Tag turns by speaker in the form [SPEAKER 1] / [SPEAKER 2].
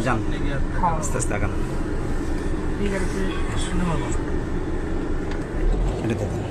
[SPEAKER 1] যান। আস্তে আস্তে আগান। এটা দেখুন।